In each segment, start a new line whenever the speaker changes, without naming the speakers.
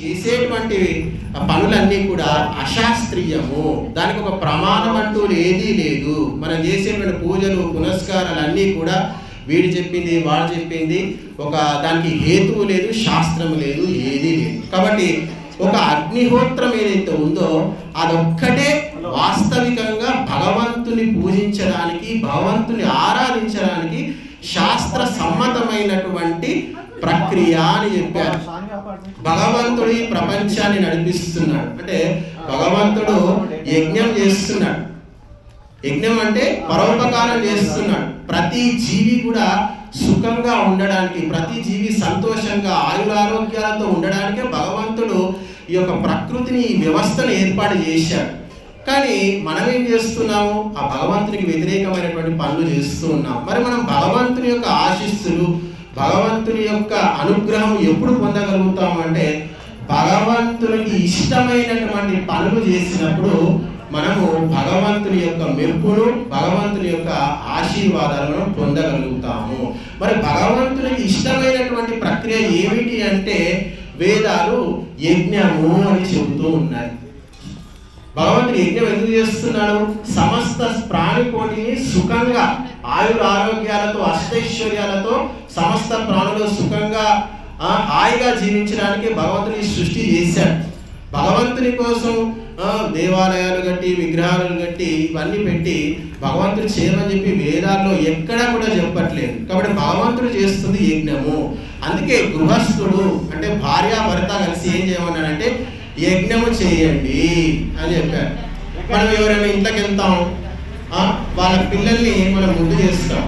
చేసేటువంటి పనులన్నీ కూడా అశాస్త్రీయము. దానికి ఒక ప్రమాణం అంటూ ఏదీ లేదు. మనం చేసేటువంటి పూజలు పునస్కారాలు అన్నీ కూడా వీడు చెప్పింది వాడు చెప్పింది ఒక దానికి హేతువు లేదు శాస్త్రం లేదు ఏదీ లేదు. కాబట్టి ఒక అగ్నిహోత్రం ఏదైతే ఉందో అదొక్కటే వాస్తవికంగా భగవంతుని పూజించడానికి భగవంతుని ఆరాధించడానికి శాస్త్ర సమ్మతమైనటువంటి ప్రక్రియ అని చెప్పారు. భగవంతుడు ఈ ప్రపంచాన్ని నడిపిస్తున్నాడు. అంటే భగవంతుడు యజ్ఞం చేస్తున్నాడు. యజ్ఞం అంటే పరోపకారం చేస్తున్నాడు. ప్రతి జీవి కూడా సుఖంగా ఉండడానికి ప్రతి జీవి సంతోషంగా ఆయురారోగ్యాలతో ఉండడానికే భగవంతుడు ఈ యొక్క ప్రకృతిని ఈ వ్యవస్థను ఏర్పాటు చేశాడు. కానీ మనం ఏం చేస్తున్నాము? ఆ భగవంతునికి వ్యతిరేకమైనటువంటి పనులు చేస్తూ ఉన్నాం. మరి మనం భగవంతుని యొక్క ఆశిస్సులు భగవంతుని యొక్క అనుగ్రహం ఎప్పుడు పొందగలుగుతాం అంటే భగవంతునికి ఇష్టమైనటువంటి పనులు చేసినప్పుడు మనము భగవంతుని యొక్క మెప్పును భగవంతుని యొక్క ఆశీర్వాదాలను పొందగలుగుతాము. మరి భగవంతునికి ఇష్టమైనటువంటి ప్రక్రియ ఏమిటి అంటే వేదాలు యజ్ఞము అని చెబుతూ ఉన్నాయి. భగవంతుడు యజ్ఞం ఎందుకు చేస్తున్నాడు? సమస్త ప్రాణికోటిని సుఖంగా ఆయుర ఆరోగ్యాలతో అష్టైశ్వర్యాలతో సమస్త ప్రాణులు సుఖంగా హాయిగా జీవించడానికి భగవంతుని సృష్టి చేశాడు. భగవంతుని కోసం దేవాలయాలు కట్టి విగ్రహాలను కట్టి ఇవన్నీ పెట్టి భగవంతుడు చేయమని చెప్పి వేదాల్లో ఎక్కడా కూడా చెప్పట్లేదు. కాబట్టి భగవంతుడు చేస్తుంది యజ్ఞము. అందుకే గృహస్థుడు అంటే భార్య భర్త కలిసి ఏం చేయమన్నాడంటే యజ్ఞము చేయండి అని చెప్పారు మనం ఎవరైనా ఇంట్లోకి వెళ్తాం వాళ్ళ పిల్లల్ని మనం ముందు చేస్తాం.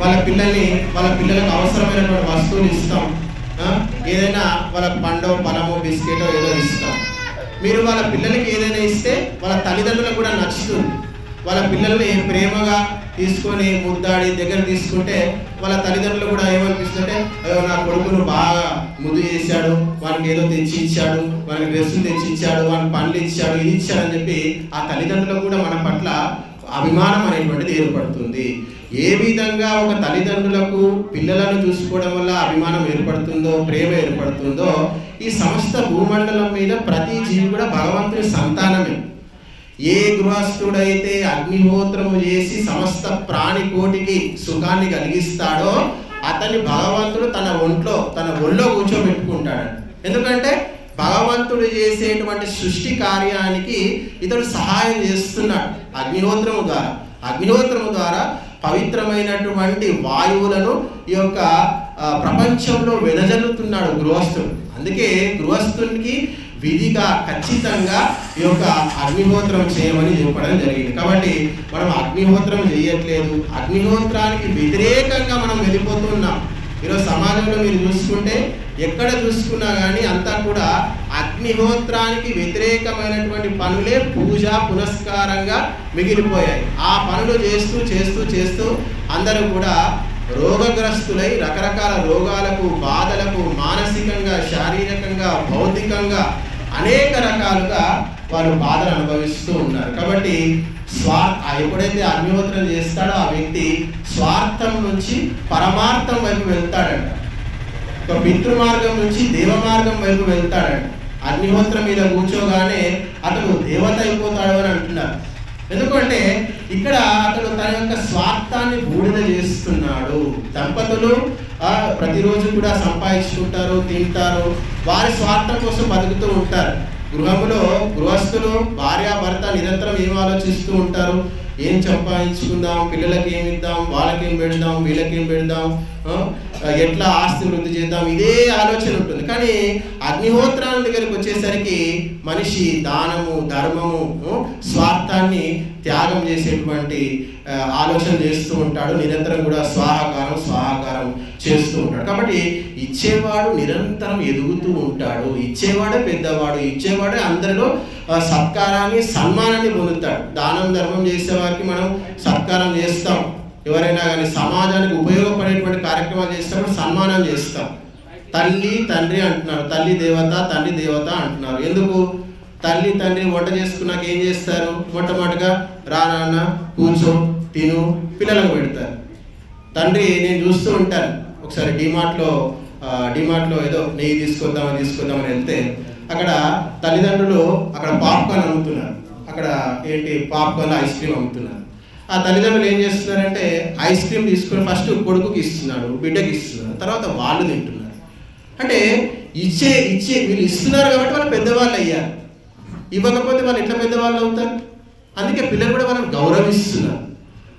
వాళ్ళ పిల్లల్ని వాళ్ళ పిల్లలకు అవసరమైనటువంటి వస్తువులు ఇస్తాం. ఏదైనా వాళ్ళ పండో పనమో బిస్కెటో ఏదో ఇస్తాం. మీరు వాళ్ళ పిల్లలకి ఏదైనా ఇస్తే వాళ్ళ తల్లిదండ్రులకు కూడా నచ్చుతుంది. వాళ్ళ పిల్లల్ని ప్రేమగా తీసుకొని ముద్దాడి దగ్గర తీసుకుంటే వాళ్ళ తల్లిదండ్రులు కూడా ఏమనిపిస్తుంటే అయ్యో నా కొడుకును బాగా ముద్దు చేశాడు వానికి ఏదో తెచ్చి ఇచ్చాడు వానికి డ్రెస్సులు తెచ్చి ఇచ్చాడు వానికి పనులు ఇచ్చాడు ఇది ఇచ్చాడు అని చెప్పి ఆ తల్లిదండ్రులకు కూడా మన పట్ల అభిమానం అనేటువంటిది ఏర్పడుతుంది. ఏ విధంగా ఒక తల్లిదండ్రులకు పిల్లలను చూసుకోవడం వల్ల అభిమానం ఏర్పడుతుందో ప్రేమ ఏర్పడుతుందో ఈ సమస్త భూమండలం మీద ప్రతి జీవి కూడా భగవంతుని సంతానమే. ఏ గృహస్థుడైతే అగ్నిహోత్రము చేసి సమస్త ప్రాణికోటికి సుఖాన్ని కలిగిస్తాడో అతని భగవంతుడు తన ఒంట్లో తన ఒళ్ళో కూర్చోబెట్టుకుంటాడు ఎందుకంటే భగవంతుడు చేసేటువంటి సృష్టి కార్యానికి ఇతడు సహాయం చేస్తున్నాడు. అగ్నిహోత్రము ద్వారా. అగ్నిహోత్రము ద్వారా పవిత్రమైనటువంటి వాయువులను ఈ యొక్క ప్రపంచంలో వెదజల్లుతున్నాడు గృహస్థుడు. అందుకే గృహస్థునికి విధిగా ఖచ్చితంగా ఈ యొక్క అగ్నిహోత్రం చేయమని చెప్పడం జరిగింది. కాబట్టి మనం అగ్నిహోత్రం చేయట్లేదు. అగ్నిహోత్రానికి వ్యతిరేకంగా మనం వెళ్ళిపోతున్నాం. ఈరోజు సమాజంలో మీరు చూసుకుంటే ఎక్కడ చూసుకున్నా కానీ అంతా కూడా అగ్నిహోత్రానికి వ్యతిరేకమైనటువంటి పనులే పూజ పునస్కారంగా మిగిలిపోయాయి. ఆ పనులు చేస్తూ చేస్తూ చేస్తూ అందరూ కూడా రోగగ్రస్తులై రకరకాల రోగాలకు బాధలకు మానసికంగా శారీరకంగా భౌతికంగా అనేక రకాలుగా వారు బాధలు అనుభవిస్తూ ఉన్నారు. కాబట్టి స్వార్ ఆ ఎప్పుడైతే అగ్నిహోత్రం చేస్తాడో ఆ వ్యక్తి స్వార్థం నుంచి పరమార్థం వైపు వెళ్తాడంట. ఒక పితృమార్గం నుంచి దేవ మార్గం వైపు వెళ్తాడంట. అగ్నిహోత్రం మీద కూర్చోగానే అతను దేవత అయిపోతాడు అని అంటున్నారు. ఎందుకంటే ఇక్కడ అతడు తన యొక్క స్వార్థాన్ని బూడిద చేస్తున్నాడు. దంపతులు ప్రతిరోజు కూడా సంపాదించుకుంటారు తింటారు. వారి స్వార్థం కోసం బతుకుతూ ఉంటారు. గృహములో గృహస్థులు భార్య భర్త నిరంతరం ఏం ఆలోచిస్తూ ఉంటారు? ఏం సంపాదించుకుందాం? పిల్లలకి ఏమి ఇద్దాం? వాళ్ళకేం పెడదాం? వీళ్ళకేం పెడదాం? ఎట్లా ఆస్తి వృద్ధి చేద్దాం? ఇదే ఆలోచన ఉంటుంది. కానీ అగ్నిహోత్రాల దగ్గరికి వచ్చేసరికి మనిషి దానము ధర్మము స్వార్థాన్ని త్యాగం చేసేటువంటి ఆలోచన చేస్తూ ఉంటాడు. నిరంతరం కూడా స్వాహాకారం స్వాహాకారం చేస్తూ ఉంటాడు. కాబట్టి ఇచ్చేవాడు నిరంతరం ఎదుగుతూ ఉంటాడు. ఇచ్చేవాడే పెద్దవాడు. ఇచ్చేవాడే అందరిలో సత్కారాన్ని సన్మానాన్ని పొందుతాడు. దానం ధర్మం చేసే వారికి మనం సత్కారం చేస్తాం. ఎవరైనా కానీ సమాజానికి ఉపయోగపడేటువంటి కార్యక్రమాలు చేసినప్పుడు సన్మానం చేస్తాం. తల్లి తండ్రి అంటున్నారు. తల్లి దేవత తండ్రి దేవత అంటున్నారు. ఎందుకు? తల్లి తండ్రి వంట చేసుకున్నాక ఏం చేస్తారు? మొట్టమొదటిగా రా నాన్న కూర్చో తిను పిల్లలకు పెడతారు. తండ్రి నేను చూస్తూ ఉంటాను. ఒకసారి డిమార్ట్లో డిమార్ట్లో ఏదో నెయ్యి తీసుకొద్దామని తీసుకొద్దామని వెళ్తే అక్కడ తల్లిదండ్రులు అక్కడ పాప్కార్న్ అమ్ముతున్నారు. అక్కడ ఏంటి పాప్కార్న్ ఐస్ క్రీమ్ అమ్ముతున్నారు. ఆ తల్లిదండ్రులు ఏం చేస్తున్నారంటే ఐస్ క్రీమ్ తీసుకుని ఫస్ట్ కొడుకుకి ఇస్తున్నాడు బిడ్డకి ఇస్తున్నారు తర్వాత వాళ్ళు తింటున్నారు. అంటే ఇచ్చే ఇచ్చే వీళ్ళు ఇస్తున్నారు కాబట్టి వాళ్ళు పెద్దవాళ్ళు అయ్యారు. ఇవ్వకపోతే వాళ్ళు ఎట్లా పెద్దవాళ్ళు అవుతారు? అందుకే పిల్లలు కూడా వాళ్ళని గౌరవిస్తున్నారు.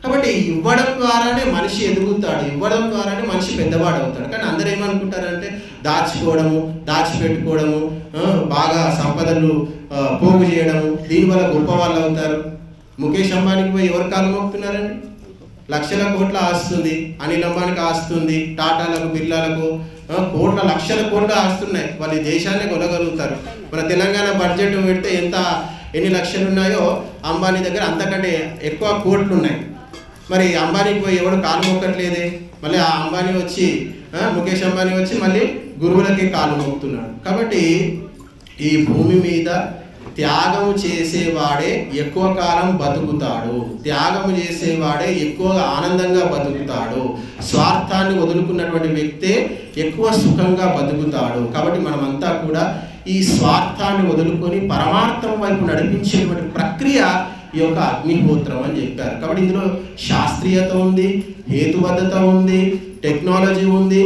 కాబట్టి ఇవ్వడం ద్వారానే మనిషి ఎదుగుతాడు ఇవ్వడం ద్వారానే మనిషి పెద్దవాడు అవుతాడు కానీ అందరూ ఏమనుకుంటారంటే దాచుకోవడము దాచిపెట్టుకోవడము బాగా సంపదలు పోగు చేయడము దీనివల్ల గొప్ప వాళ్ళు అవుతారు. ముఖేష్ అంబానీకి పోయి ఎవరు కాలు మోపుతున్నారండి? లక్షల కోట్ల ఆస్తుంది అనిల్ అంబానీకి ఆస్తుంది టాటాలకు బిర్లాలకు కోట్ల లక్షల కోట్ల ఆస్తున్నాయి. వాళ్ళు దేశాన్ని కొనగలుగుతారు. మన తెలంగాణ బడ్జెట్ పెడితే ఎంత ఎన్ని లక్షలు ఉన్నాయో అంబానీ దగ్గర అంతకంటే ఎక్కువ కోట్లు ఉన్నాయి మరి అంబానీకి పోయి ఎవడు కాలు మొక్కట్లేదే మళ్ళీ ఆ అంబానీ వచ్చి ముఖేష్ అంబానీ వచ్చి మళ్ళీ గురువులకి కాలు మొక్కుతున్నాడు కాబట్టి ఈ భూమి మీద త్యాగము చేసేవాడే ఎక్కువ కాలం బతుకుతాడు. త్యాగము చేసేవాడే ఎక్కువ ఆనందంగా బతుకుతాడు. స్వార్థాన్ని వదులుకున్నటువంటి వ్యక్తే ఎక్కువ సుఖంగా బతుకుతాడు. కాబట్టి మనమంతా కూడా ఈ స్వార్థాన్ని వదులుకొని పరమార్థం వైపు నడిపించేటువంటి ప్రక్రియ ఈ యొక్క అగ్నిహోత్రం అని చెప్పారు. కాబట్టి ఇందులో శాస్త్రీయత ఉంది హేతుబద్ధత ఉంది టెక్నాలజీ ఉంది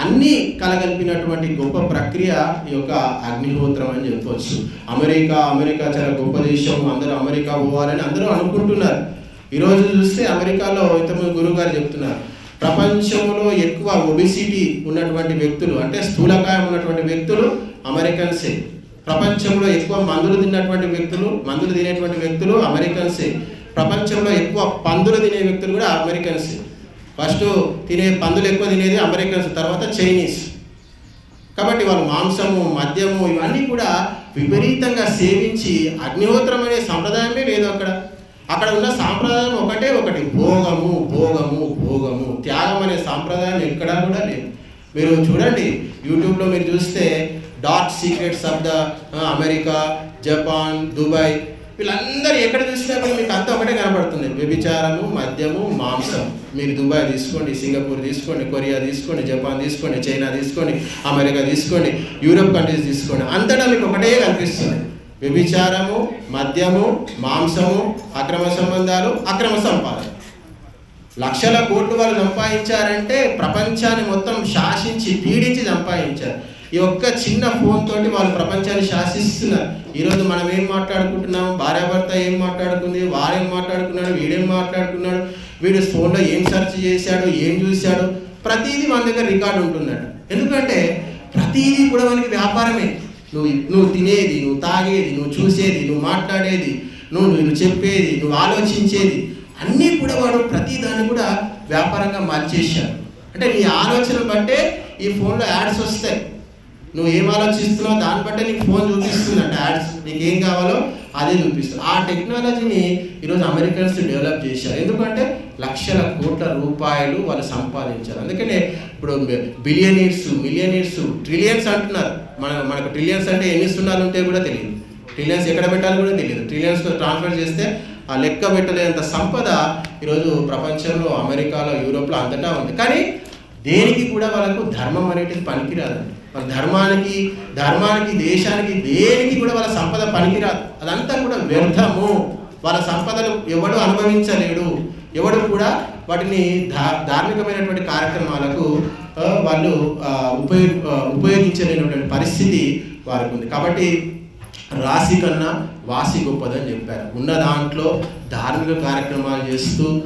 అన్నీ కలగలిపినటువంటి గొప్ప ప్రక్రియ ఈ యొక్క అగ్నిహోత్రం అని చెప్పవచ్చు అమెరికా అమెరికా చాలా గొప్ప దేశం అందరూ అమెరికా పోవాలని అందరూ అనుకుంటున్నారు. ఈరోజు చూస్తే అమెరికాలో ఇతను గురుగారు చెప్తున్నారు ప్రపంచంలో ఎక్కువ ఒబిసిటీ ఉన్నటువంటి వ్యక్తులు అంటే స్థూలకాయం ఉన్నటువంటి వ్యక్తులు అమెరికన్సే. ప్రపంచంలో ఎక్కువ మందులు తిన్నటువంటి వ్యక్తులు మందులు తినేటువంటి వ్యక్తులు అమెరికన్సే ప్రపంచంలో ఎక్కువ పందులు తినే వ్యక్తులు కూడా అమెరికన్సే ఫస్ట్ తినే పందులు ఎక్కువ తినేది అమెరికన్స్ తర్వాత చైనీస్ కాబట్టి వాళ్ళు మాంసము మద్యము ఇవన్నీ కూడా విపరీతంగా సేవించి అగ్నిహోత్రం అనే సంప్రదాయమే లేదు అక్కడ. అక్కడ ఉన్న సాంప్రదాయం ఒకటే ఒకటి. భోగము భోగము భోగము. త్యాగం అనే సాంప్రదాయం ఎక్కడా కూడా లేదు. మీరు చూడండి యూట్యూబ్లో మీరు చూస్తే dark secrets of the America Japan Dubai వీళ్ళందరూ ఎక్కడ చూసినా కూడా మీకు అంతా ఒకటే కనబడుతుంది. వ్యభిచారము మద్యము మాంసం మీరు దుబాయ్ తీసుకోండి సింగపూర్ తీసుకోండి కొరియా తీసుకోండి జపాన్ తీసుకోండి చైనా తీసుకోండి అమెరికా తీసుకోండి యూరోప్ కంట్రీస్ తీసుకోండి. అంతటా మీకు ఒకటే కనిపిస్తుంది. వ్యభిచారము మద్యము మాంసము అక్రమ సంబంధాలు అక్రమ సంపాదన. లక్షల కోట్లు వాళ్ళు సంపాదించారంటే ప్రపంచాన్ని మొత్తం శాసించి పీడించి సంపాదించారు. ఈ ఒక్క చిన్న ఫోన్ తోటి వాళ్ళు ప్రపంచాన్ని శాసిస్తున్నారు. ఈరోజు మనం ఏం మాట్లాడుకుంటున్నాం భార్యాభర్త ఏం మాట్లాడుకుంది? వారేం మాట్లాడుకున్నాడు? వీడేం మాట్లాడుకున్నాడు? వీడు ఫోన్లో ఏం సెర్చ్ చేశాడు? ఏం చూశాడు? ప్రతిదీ మన దగ్గర రికార్డు ఉంటుందట. ఎందుకంటే ప్రతిదీ కూడా మనకి వ్యాపారమే. నువ్వు నువ్వు తినేది నువ్వు తాగేది నువ్వు చూసేది నువ్వు మాట్లాడేది నువ్వు నువ్వు చెప్పేది నువ్వు ఆలోచించేది అన్నీ కూడా వాడు ప్రతి దాన్ని కూడా వ్యాపారంగా మార్చేశారు అంటే నీ ఆలోచన బట్టే ఈ ఫోన్లో యాడ్స్ వస్తాయి. నువ్వు ఏం ఆలోచిస్తున్నావు దాన్ని బట్టే నీకు ఫోన్ చూపిస్తుందంట యాడ్స్. నీకు ఏం కావాలో అదే చూపిస్తుంది. ఆ టెక్నాలజీని ఈరోజు అమెరికన్స్ డెవలప్ చేశారు. ఎందుకంటే లక్షల కోట్ల రూపాయలు వాళ్ళు సంపాదించారు. అందుకనే ఇప్పుడు బిలియనీర్స్ మిలియనీర్స్ ట్రిలియన్స్ అంటున్నారు. మన మనకు ట్రిలియన్స్ అంటే ఎన్ని సున్నాలు ఉంటే కూడా తెలియదు. ట్రిలియన్స్ ఎక్కడ పెట్టాలో కూడా తెలియదు. ట్రిలియన్స్తో ట్రాన్స్ఫర్ చేస్తే ఆ లెక్క పెట్టలేనంత సంపద ఈరోజు ప్రపంచంలో అమెరికాలో యూరోప్లో అంతటా ఉంది. కానీ దేనికి కూడా వాళ్ళకు ధర్మం అనేటిది పనికిరాదండి. వాళ్ళ ధర్మానికి ధర్మానికి దేశానికి దేనికి కూడా వాళ్ళ సంపద పనికిరాదు. అదంతా కూడా వ్యర్థము. వాళ్ళ సంపదను ఎవడు అనుభవించలేడు. ఎవడు కూడా వాటిని ధా ధార్మికమైనటువంటి కార్యక్రమాలకు వాళ్ళు ఉపయోగ ఉపయోగించలేనటువంటి పరిస్థితి వారికి ఉంది. కాబట్టి రాశి కన్నా వాసి గొప్పదని చెప్పారు. ఉన్న దాంట్లో ధార్మిక కార్యక్రమాలు చేస్తూ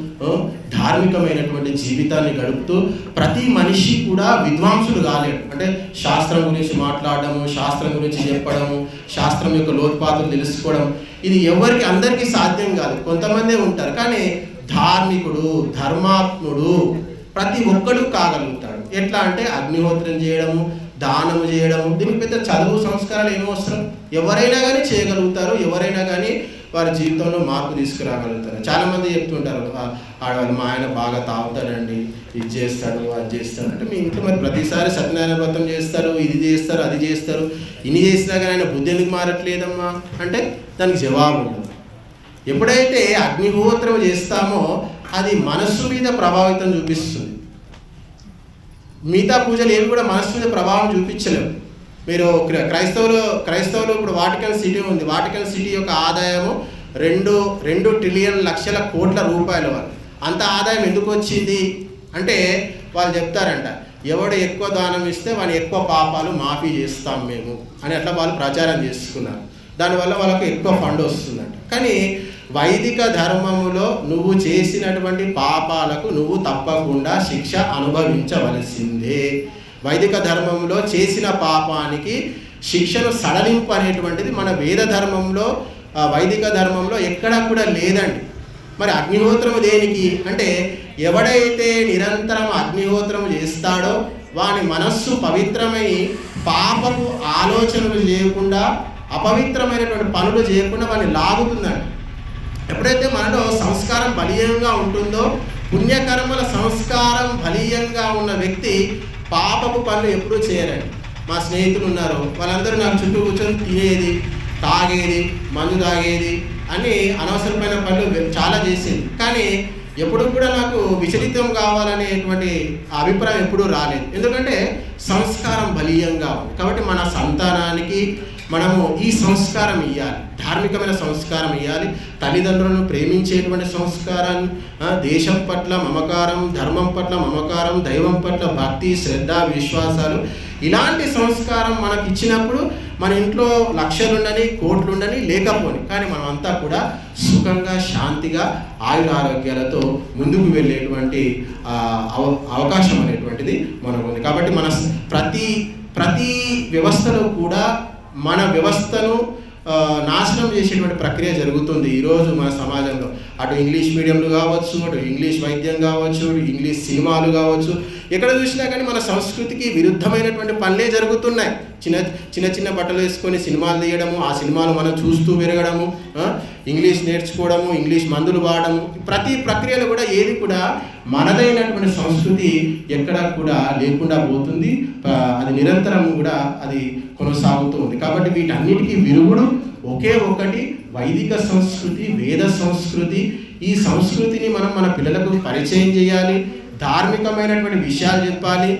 ధార్మికమైనటువంటి జీవితాన్ని గడుపుతూ ప్రతి మనిషి కూడా విద్వాంసుడు కాలేడు. అంటే శాస్త్రం గురించి మాట్లాడడము శాస్త్రం గురించి చెప్పడము శాస్త్రం యొక్క లోతుపాతులు తెలుసుకోవడం ఇది ఎవరికి అందరికీ సాధ్యం కాదు. కొంతమందే ఉంటారు. కానీ ధార్మికుడు ధర్మాత్ముడు ప్రతి ఒక్కడు కాగలుగుతాడు. ఎట్లా అంటే అగ్నిహోత్రం చేయడము దానము చేయడము దీనికి పెద్ద చదువు సంస్కారాలు ఏమో అవసరం? ఎవరైనా కానీ చేయగలుగుతారు ఎవరైనా కానీ వారి జీవితంలో మార్పు తీసుకురాగలుగుతారు. చాలామంది చెప్తుంటారు ఆడవాళ్ళు మా ఆయన బాగా తాగుతాడండి ఇది చేస్తాడు అది చేస్తాడు. అంటే మీ ఇంట్లో మరి ప్రతిసారి సత్యనారాయణ వ్రతం చేస్తారు ఇది చేస్తారు అది చేస్తారు. ఇన్ని చేసినా కానీ ఆయన బుద్ధి ఎందుకు మారట్లేదమ్మా? అంటే దానికి జవాబు ఉండదు. ఎప్పుడైతే అగ్నిహోత్రం చేస్తామో అది మనస్సు మీద ప్రభావితం చూపిస్తుంది. మిగతా పూజలు ఏవి కూడా మనసు మీద ప్రభావం చూపించలేవు. మీరు క్రైస్తవులు క్రైస్తవులు ఇప్పుడు వాటికల్ సిటీ ఉంది. వాటికల్ సిటీ యొక్క ఆదాయము రెండు రెండు ట్రిలియన్ లక్షల కోట్ల రూపాయలు వాళ్ళు. అంత ఆదాయం ఎందుకు వచ్చింది? అంటే వాళ్ళు చెప్తారంట ఎవడు ఎక్కువ దానం ఇస్తే వాని ఎక్కువ పాపాలు మాఫీ చేస్తాం మేము అని అట్లా వాళ్ళు ప్రచారం చేసుకున్నారు. దానివల్ల వాళ్ళకి ఎక్కువ ఫండ్ వస్తుందంట. కానీ వైదిక ధర్మములో నువ్వు చేసినటువంటి పాపాలకు నువ్వు తప్పకుండా శిక్ష అనుభవించవలసిందే. వైదిక ధర్మంలో చేసిన పాపానికి శిక్షను సడలింపు అనేటువంటిది మన వేద ధర్మంలో వైదిక ధర్మంలో ఎక్కడా కూడా లేదండి. మరి అగ్నిహోత్రము దేనికి? అంటే ఎవడైతే నిరంతరం అగ్నిహోత్రం చేస్తాడో వాని మనస్సు పవిత్రమై పాపపు ఆలోచనలు చేయకుండా అపవిత్రమైనటువంటి పనులు చేయకుండా వాడిని లాగుతుందండి. ఎప్పుడైతే మనలో సంస్కారం బలీయంగా ఉంటుందో పుణ్యకర్మల సంస్కారం బలీయంగా ఉన్న వ్యక్తి పాపపు పనులు ఎప్పుడూ చేయరండి. మా స్నేహితులు ఉన్నారు వాళ్ళందరూ నాకు చుట్టూ కూర్చొని తినేది తాగేది మందు తాగేది అని అనవసరమైన పనులు చాలా చేసింది. కానీ ఎప్పుడు కూడా నాకు విచలితం కావాలనేటువంటి అభిప్రాయం ఎప్పుడూ రాలేదు. ఎందుకంటే సంస్కారం బలీయంగా ఉంది. కాబట్టి మన సంతానానికి మనము ఈ సంస్కారం ఇవ్వాలి ధార్మికమైన సంస్కారం ఇవ్వాలి తల్లిదండ్రులను ప్రేమించేటువంటి సంస్కారం దేశం పట్ల మమకారం ధర్మం పట్ల మమకారం దైవం పట్ల భక్తి శ్రద్ధ విశ్వాసాలు ఇలాంటి సంస్కారం మనకి ఇచ్చినప్పుడు మన ఇంట్లో లక్షలుండని కోట్లుండని లేకపోని కానీ మనం అంతా కూడా సుఖంగా శాంతిగా ఆయుర ఆరోగ్యాలతో ముందుకు వెళ్ళేటువంటి అవ- అవకాశం అనేటువంటిది మనకు ఉంది కాబట్టి మన ప్రతి ప్రతి వ్యవస్థలో కూడా మన వ్యవస్థను నాశనం చేసేటువంటి ప్రక్రియ జరుగుతుంది ఈరోజు మన సమాజంలో. అటు ఇంగ్లీష్ మీడియంలు కావచ్చు అటు ఇంగ్లీష్ వైద్యం కావచ్చు ఇంగ్లీష్ సినిమాలు కావచ్చు. ఎక్కడ చూసినా కానీ మన సంస్కృతికి విరుద్ధమైనటువంటి పనులే జరుగుతున్నాయి. చిన్న చిన్న చిన్న బట్టలు వేసుకొని సినిమాలు తీయడము ఆ సినిమాలు మనం చూస్తూ పెరగడము ఇంగ్లీష్ నేర్చుకోవడము ఇంగ్లీష్ మందులు వాడము ప్రతి ప్రక్రియలో కూడా ఏది కూడా మనదైనటువంటి సంస్కృతి ఎక్కడ కూడా లేకుండా పోతుంది. అది నిరంతరం కూడా అది కొనసాగుతూ ఉంది. కాబట్టి వీటన్నిటికీ విరుగుడు ఒకే ఒకటి వైదిక సంస్కృతి వేద సంస్కృతి. ఈ సంస్కృతిని మనం మన పిల్లలకు పరిచయం చేయాలి ధార్మికమైనటువంటి విషయాలు చెప్పాలి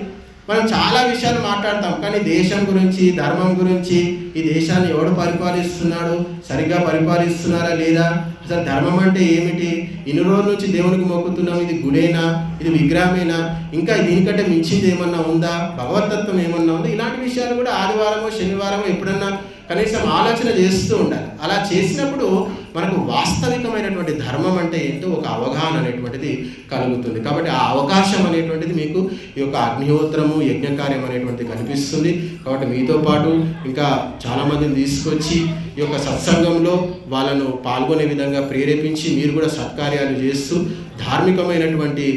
మనం చాలా విషయాలు మాట్లాడతాం కానీ దేశం గురించి ధర్మం గురించి ఈ దేశాన్ని ఎవడు పరిపాలిస్తున్నాడు? సరిగ్గా పరిపాలిస్తున్నారా లేదా? అసలు ధర్మం అంటే ఏమిటి? ఇన్ని రోజుల నుంచి దేవునికి మొక్కుతున్నాం ఇది గుడేనా? ఇది విగ్రహమేనా? ఇంకా దీనికంటే మించింది ఏమన్నా ఉందా? భగవతత్వం ఏమన్నా ఉందా? ఇలాంటి విషయాలు కూడా ఆదివారమో శనివారమో ఎప్పుడన్నా కనీసం ఆలోచన చేస్తూ ఉండాలి. అలా చేసినప్పుడు మనకు వాస్తవికమైనటువంటి ధర్మం అంటే ఏంటో ఒక అవగాహన అనేటువంటిది కలుగుతుంది. కాబట్టి ఆ అవకాశం అనేటువంటిది మీకు ఈ యొక్క అగ్నిహోత్రము యజ్ఞకార్యం అనేటువంటిది కనిపిస్తుంది. కాబట్టి మీతో పాటు ఇంకా చాలామందిని తీసుకొచ్చి ఈ యొక్క సత్సంగంలో వాళ్ళను పాల్గొనే విధంగా ప్రేరేపించి మీరు కూడా సత్కార్యాలు చేస్తూ ధార్మికమైనటువంటి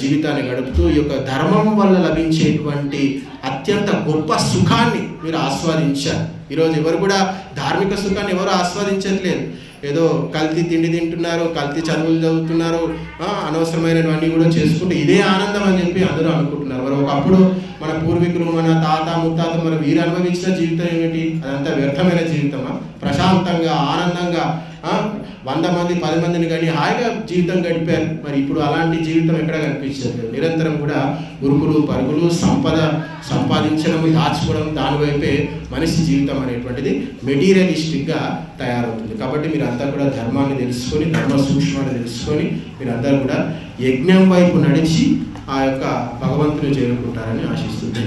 జీవితాన్ని గడుపుతూ ఈ యొక్క ధర్మం వల్ల లభించేటువంటి అత్యంత గొప్ప సుఖాన్ని మీరు ఆస్వాదించారు ఈరోజు ఎవరు కూడా ధార్మిక సుఖాన్ని ఎవరు ఆస్వాదించట్లేదు. ఏదో కల్తీ తిండి తింటున్నారు కల్తీ చదువులు చదువుతున్నారు అనవసరమైనవన్నీ కూడా చేసుకుంటూ ఇదే ఆనందం అని చెప్పి అందరూ అనుకుంటున్నారు. మరి ఒకప్పుడు మన పూర్వీకులు మన తాత ముత్తాత మన వీరు అనుభవించిన జీవితం ఏమిటి? అదంతా వ్యర్థమైన జీవితమా? ప్రశాంతంగా ఆనందంగా వంద మంది పది మందిని కానీ హాయిగా జీవితం గడిపారు. మరి ఇప్పుడు అలాంటి జీవితం ఎక్కడ కనిపించదు నిరంతరం కూడా ఉరుకులు పరుగులు సంపద సంపాదించడం దాచుకోవడం దానివైపే మనిషి జీవితం అనేటువంటిది మెటీరియలిస్టిక్గా తయారవుతుంది. కాబట్టి మీరు అంతా కూడా ధర్మాన్ని తెలుసుకొని ధర్మ సూక్ష్మాన్ని తెలుసుకొని మీరందరూ కూడా యజ్ఞం వైపు నడిచి ఆ యొక్క భగవంతుని చేరుకుంటారని ఆశిస్తుంది